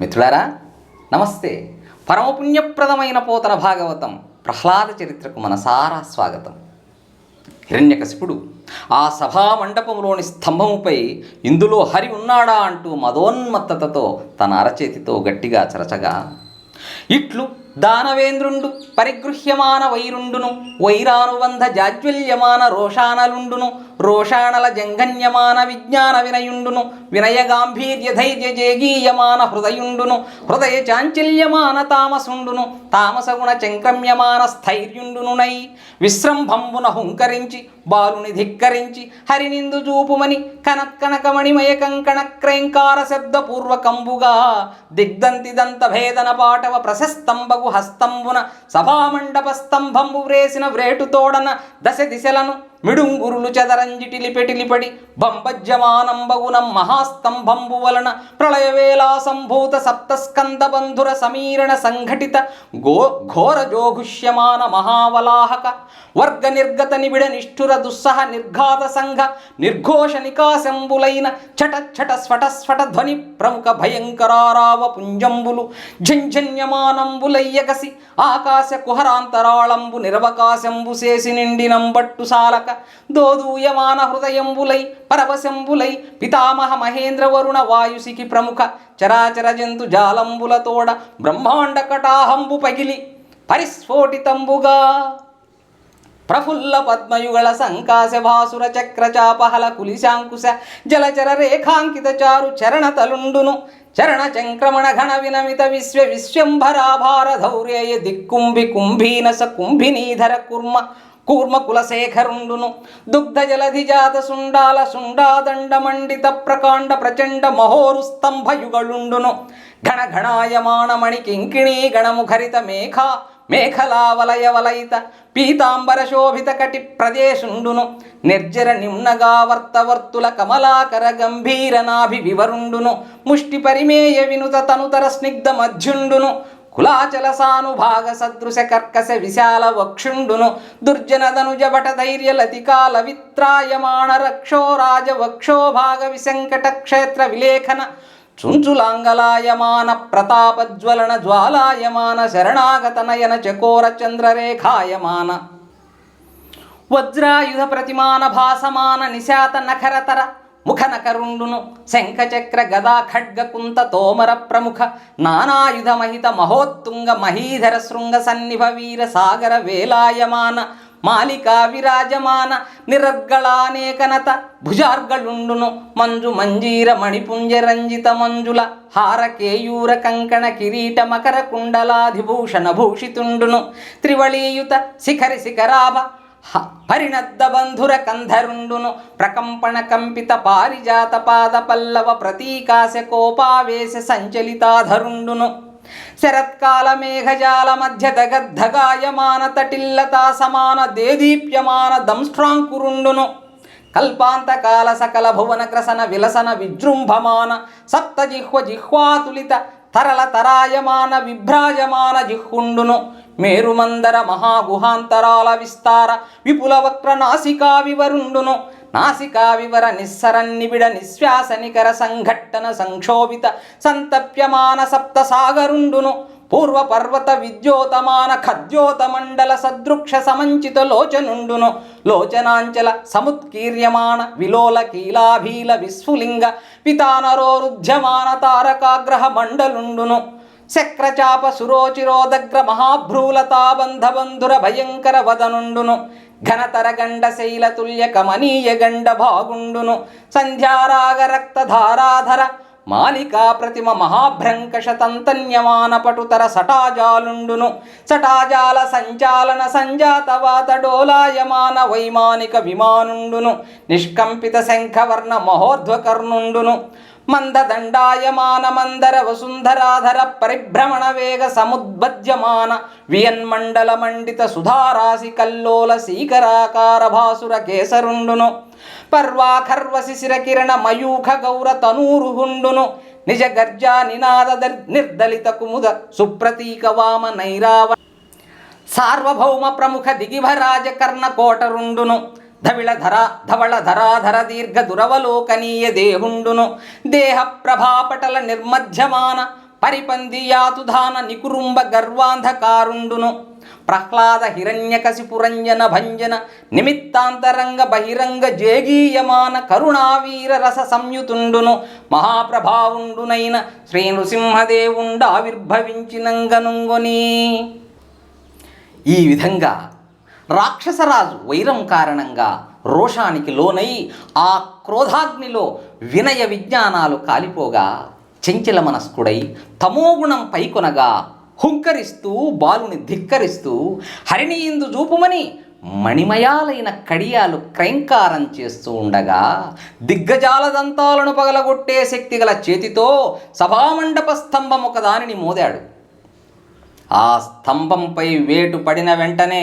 మిత్రులారా నమస్తే. పరమపుణ్యప్రదమైన పోతన భాగవతం ప్రహ్లాద చరిత్రకు మనసారా స్వాగతం. హిరణ్యకశిపుడు ఆ సభా మండపంలోని స్తంభముపై ఇందులో హరి ఉన్నాడా అంటూ మదోన్మత్తతతో తన అరచేతితో గట్టిగా చరచగా ఇట్లు దానవేంద్రుండు పరిగృహ్యమాన వైరుండును వైరానుబంధ జాజ్వల్యమాన రోషానలుండును రోషాణల జంఘన్యమాన విజ్ఞాన వినయుండును వినయ గాంభీర్య ధైర్య జేగీయమాన హృదయుండును హృదయ చాంచల్యమాన తామసుండును తామసగుణ చంక్రమ్యమాన స్థైర్యుండునునై. విశ్రంభంబున హుంకరించి బాలుని ధిక్కరించి హరినిందు చూపుమని కనక్కనకమణిమయ కంకణ క్రైంకార శబ్దపూర్వకంబుగా దిగ్దంతిదంత భేదన పాటవ ప్రస ప్రశస్తంబగు హస్తంబున సభామండప స్తంభంబు వ్రేసిన వ్రేటుతోడన దశ దిశలను మిడుంగురులు చదరంజిటిలి పెటిలిపడి బంబజ్యమానంబగున మహాస్తంభంబు వలన ప్రళయవేలా సంభూత సప్తస్కంద బంధుర సమీరణ సంఘటిత గో ఘోర జోఘుష్యమాన మహావలాహక వర్గ నిర్గత నిబిడ నిష్ఠుర దుస్సహ నిర్ఘాత సంఘ నిర్ఘోష నికాశంబులైన చట చట స్ఫట స్ఫట ధ్వని ప్రముఖ భయంకరారావ పుంజంబులు ఝంఝన్యమానంబులయ్యగసి ఆకాశ కుహరాంతరాళంబు నిరవకాశంబు చేసి నిండినంబట్టు సాలక దోదూయమాన హృదయంబులై పరవశంబులై పితామహ మహేంద్ర వరుణ వాయుసికి ప్రముఖ చరాచర జంతు జాలంబులతోడ బ్రహ్మాండ కటాహంబు పగిలి పరిస్ఫోటితంబుగా. ప్రఫుల్ల పద్మయుగళ సంకాశ భాసుర చక్ర చాపహల కులిశాంకుశ జలచర రేఖాంకిత చారు చరణ తలుండును చరణ చంక్రమణ ఘన వినమిత విశ్వ విశ్వంభరాభార ధౌర్యయ దిక్కుంభి కుంభీనస కుంభినీధర కుర్మ కూర్మ కులశేఖరుండును. దుగ్ధ జలధి జాత సుండాల సుండాదండ మండిత ప్రకాండ ప్రచండ మహోరు స్తంభయుగళుండును. ఘన కింకిణీ గణముఖరిత మేఘ మేఖలావలయ వలయిత పీతాంబర శోభిత కటి ప్రదేశుండును. నిర్జర నిమ్నగావర్తవర్తుల కమలాకర గంభీర నాభి వివరుండును ముష్టి పరిమేయ వినుత తనుతర స్నిగ్ధ మధ్యుండును. కులాచల సానుభాగ సదృశ కర్కశ విశాల వక్షుండును దుర్జనదనుజ భట ధైర్య లతికాల విత్రాయమాణ రక్షో రాజ వక్షోభాగ విశంకట క్షేత్ర విలేఖన చుంచులాంగలాయమాన ప్రతాపజ్వలన జ్వాలాయమాన శరణాగత నయన చకోర చంద్రరేఖాయమాన వజ్రాయుధ ప్రతిమాన భాసమాన నిశాత నఖరతర ముఖనకరుండును శంఖచక్ర గదా ఖడ్గ కుంత తోమర ప్రముఖ నానాయుధమహిత మహోత్తుంగ మహీధర శృంగ సన్నిభ వీర సాగర వేలాయమాన మాలికా విరాజమాన నిరర్గళానేకనత భుజార్గళుండును మంజు మంజీర మణిపుంజ రంజిత మంజుల హార కేయూర కంకణ కిరీట మకర కుండలాధిభూషణ భూషితుండును త్రివళీయుత శిఖరి శిఖరాభ హరినద్ద బంధుర కంధరుండును ప్రకంపణ కంపిత పారిజాత పాద పల్లవ ప్రతీకాశ కోపావేశ సంచలితాధరుండును. శరత్కాల మేఘజాల మధ్య దగద్ధగాయమాన తటిల్లతా సమాన దేదీప్యమాన దంష్ట్రాంకురుండును. కల్పాంతకాల సకల భువన గ్రసన విలసన విజృంభమాన సప్తజిహ్వ జిహ్వాతులిత తరల తరాయమాన విభ్రాజమాన జిహ్వుండును. మేరుమందర మహాగుహాంతరాల విస్తార విపుల వక్ర నాసికా వివరుండును నాసికా వివర నిస్సర నిబిడ నిశ్వాస నికర సంఘట్టన సంక్షోభిత సంతప్యమాన సప్త సాగరుండును పూర్వ పర్వత విద్యోతమాన ఖద్యోతమండల సదృక్ష సమంచిత లోచనుండును. లోచనాంచల సముత్కీర్యమాణ విలోల కీలాభీల విస్ఫులింగ పితానరోరుధ్యమాన తారకాగ్రహ మండలుండును. శక్రచాప సురోచిరోదగ్ర మహాభ్రూలతాబంధబంధుర భయంకర వదనుండును. ఘనతరగండ గండ కమనీయ గండ భాగుండును. సంధ్యారాగ రక్తధారాధర మాలికా ప్రతిమ మహాభ్రంకషతంతన్యమానపటుతర సటాజాలుండును. సటాజాల సంచాలన సంజాతవాత డోలాయమాన వైమానిక విమానుండును. నిష్కంపిత శంఖవర్ణ మహోధ్వకర్ణుండును. మందదండాయమాన మందర వసుంధరాధర పరిభ్రమణ వేగ సముద్భజ్యమాన వియన్మండల మండిత సుధారాసి కల్లోల శీకరాకార భాసుర కేసరుండును పర్వాఖర్వ శిశిర కిరణ మయూఖ గౌర తనూరుహుండును నిజ గర్జా నినాద నిర్దలిత కుముద సుప్రతీక వామ నైరావ సార్వభౌమ ప్రముఖ దిగిభరాజ కర్ణ కోటరుండును ధవిళ ధర ధవళ ధరాధర దీర్ఘ దురవలోకనీయ దేహుండును దేహ ప్రభాపటల నిర్మధ్యమాన పరిపందియాతుధాన నికురుంబ గర్వాంధకారుండును ప్రహ్లాద హిరణ్యకశిపురంజన భంజన నిమిత్తాంతరంగ బహిరంగ జేగీయమాన కరుణావీర రస సంయుతుండును మహాప్రభావుండునైన శ్రీ నృసింహదేవుండ ఆవిర్భవించినంగనుంగొని ఈ విధంగా రాక్షసరాజు వైరం కారణంగా రోషానికి లోనై ఆ క్రోధాగ్నిలో వినయ విజ్ఞానాలు కాలిపోగా చెంచల మనస్కుడై తమోగుణం పైకొనగా హుంకరిస్తూ బాలుని ధిక్కరిస్తూ హరిణీందు చూపుమని మణిమయాలైన కడియాలు క్రైంకారం చేస్తూ ఉండగా దిగ్గజాల దంతాలను పగలగొట్టే శక్తి గల చేతితో సభామండప స్తంభం ఒకదానిని మోదాడు. ఆ స్తంభంపై వేటు పడిన వెంటనే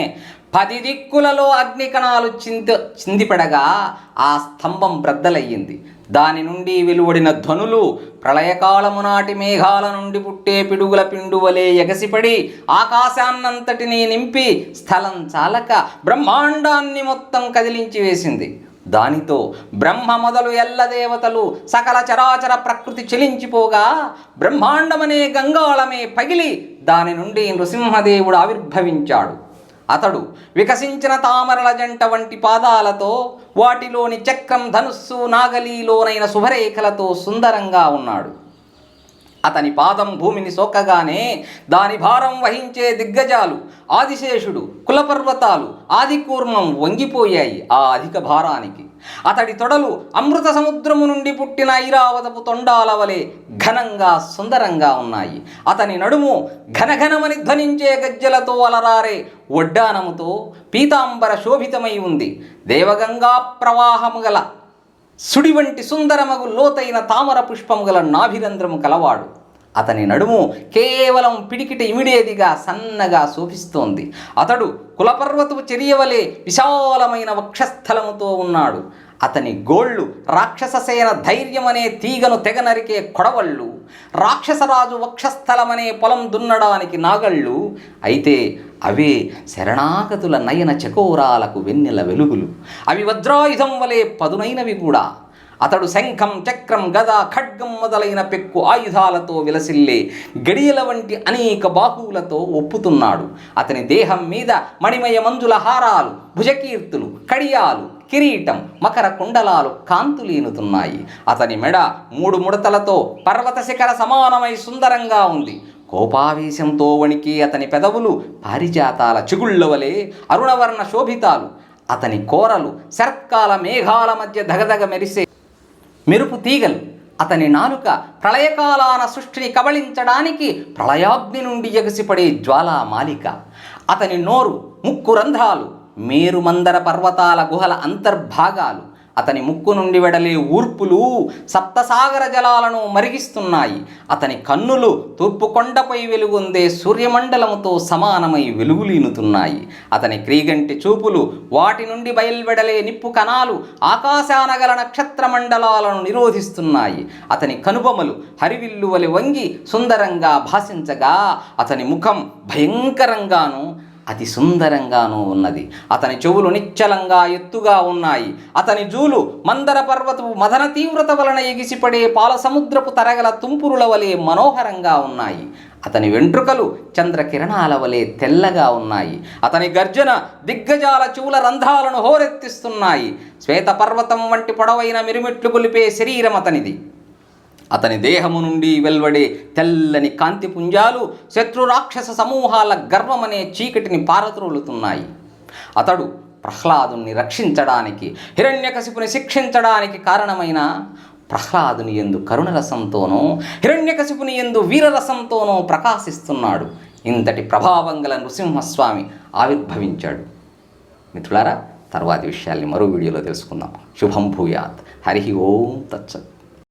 పది దిక్కులలో అగ్నికణాలు చింత చిందిపడగా ఆ స్తంభం బ్రద్దలయ్యింది. దాని నుండి వెలువడిన ధ్వనులు ప్రళయకాలము నాటి మేఘాల నుండి పుట్టే పిడుగుల పిండువలే ఎగసిపడి ఆకాశాన్నంతటినీ నింపి స్థలం చాలక బ్రహ్మాండాన్ని మొత్తం కదిలించి వేసింది. దానితో బ్రహ్మ మొదలు ఎల్ల దేవతలు సకల చరాచర ప్రకృతి చెలించిపోగా బ్రహ్మాండమనే గంగాళమే పగిలి దాని నుండి నృసింహదేవుడు ఆవిర్భవించాడు. అతడు వికసించిన తామరల జంట వంటి పాదాలతో వాటిలోని చక్రం ధనుస్సు నాగలిలోనైన శుభరేఖలతో సుందరంగా ఉన్నాడు. అతని పాదం భూమిని సోకగానే దాని భారం వహించే దిగ్గజాలు ఆదిశేషుడు కులపర్వతాలు ఆదికూర్మం వంగిపోయాయి ఆ అధిక భారానికి. అతడి తొడలు అమృత సముద్రము నుండి పుట్టిన ఐరావతపు తొండాల వలె ఘనంగా సుందరంగా ఉన్నాయి. అతని నడుము ఘనఘనమని ధ్వనించే గజ్జలతో అలరారే ఒడ్డానముతో పీతాంబర శోభితమై ఉంది. దేవగంగా ప్రవాహము గల సుడి వంటి సుందరమగు లోతైన తామర పుష్పము గల నాభిరంధ్రము కలవాడు. అతని నడుము కేవలం పిడికిట ఇమిడేదిగా సన్నగా శోభిస్తోంది. అతడు కులపర్వతపు చెరియవలే విశాలమైన వక్షస్థలముతో ఉన్నాడు. అతని గోళ్ళు రాక్షససేన ధైర్యమనే తీగను తెగ నరికే కొడవళ్ళు రాక్షసరాజు వక్షస్థలమనే పొలం దున్నడానికి నాగళ్ళు అయితే అవే శరణాగతుల నయన చకోరాలకు వెన్నెల వెలుగులు. అవి వజ్రాయుధం వలె పదునైనవి కూడా. అతడు శంఖం చక్రం గద ఖడ్గం మొదలైన పెక్కు ఆయుధాలతో విలసిల్లే గడియల వంటి అనేక బాహువులతో ఒప్పుతున్నాడు. అతని దేహం మీద మణిమయ మంజుల హారాలు భుజకీర్తులు కడియాలు కిరీటం మకర కుండలాలు కాంతులీనుతున్నాయి. అతని మెడ మూడు ముడతలతో పర్వత శిఖర సమానమై సుందరంగా ఉంది. కోపావేశంతో వణికి అతని పెదవులు పారిజాతాల చిగుళ్ళవలే అరుణవర్ణ శోభితాలు. అతని కోరలు శరత్కాల మేఘాల మధ్య దగదగ మెరిసే మెరుపు తీగలు. అతని నాలుక ప్రళయకాలాన సృష్టిని కబళించడానికి ప్రళయాగ్ని నుండి ఎగసిపడే జ్వాలామాలిక అతని నోరు ముక్కు రంధ్రాలు మేరుమందర పర్వతాల గుహల అంతర్భాగాలు. అతని ముక్కు నుండి వెడలే ఊర్పులు సప్తసాగర జలాలను మరిగిస్తున్నాయి. అతని కన్నులు తూర్పు కొండపై వెలుగొందే సూర్యమండలముతో సమానమై వెలుగులీనుతున్నాయి. అతని క్రీగంటి చూపులు వాటి నుండి బయల్వెడలే నిప్పు కణాలు ఆకాశానగల నక్షత్ర మండలాలను నిరోధిస్తున్నాయి. అతని కనుబొమలు హరివిల్లువలి వంగి సుందరంగా భాషించగా అతని ముఖం భయంకరంగాను అతి సుందరంగానూ ఉన్నది. అతని చెవులు నిశ్చలంగా ఎత్తుగా ఉన్నాయి. అతని జూలు మందర పర్వతపు మదన తీవ్రత వలన ఎగిసిపడే పాల సముద్రపు తరగల తుంపురుల వలె మనోహరంగా ఉన్నాయి. అతని వెంట్రుకలు చంద్రకిరణాల వలె తెల్లగా ఉన్నాయి. అతని గర్జన దిగ్గజాల చెవుల రంధ్రాలను హోరెత్తిస్తున్నాయి. శ్వేతపర్వతం వంటి పొడవైన మిరుమిట్లు గొలిపే శరీరం అతనిది. అతని దేహము నుండి వెల్వడే తెల్లని కాంతి పుంజాలు శత్రు రాక్షస సమూహాల గర్వమనే చీకటిని పారద్రోలుతున్నాయి. అతడు ప్రహ్లాదుని రక్షించడానికి హిరణ్యకశిపుని శిక్షించడానికి కారణమైన ప్రహ్లాదుని ఎందు కరుణరసంతోనూ హిరణ్యకశిపుని ఎందు వీరరసంతోనూ ప్రకాశిస్తున్నాడు. ఇంతటి ప్రభావం గల నృసింహస్వామి ఆవిర్భవించాడు. మిత్రులారా తర్వాతి విషయాల్ని మరో వీడియోలో తెలుసుకుందాం. శుభం భూయాత్. హరి ఓం తచ్చత్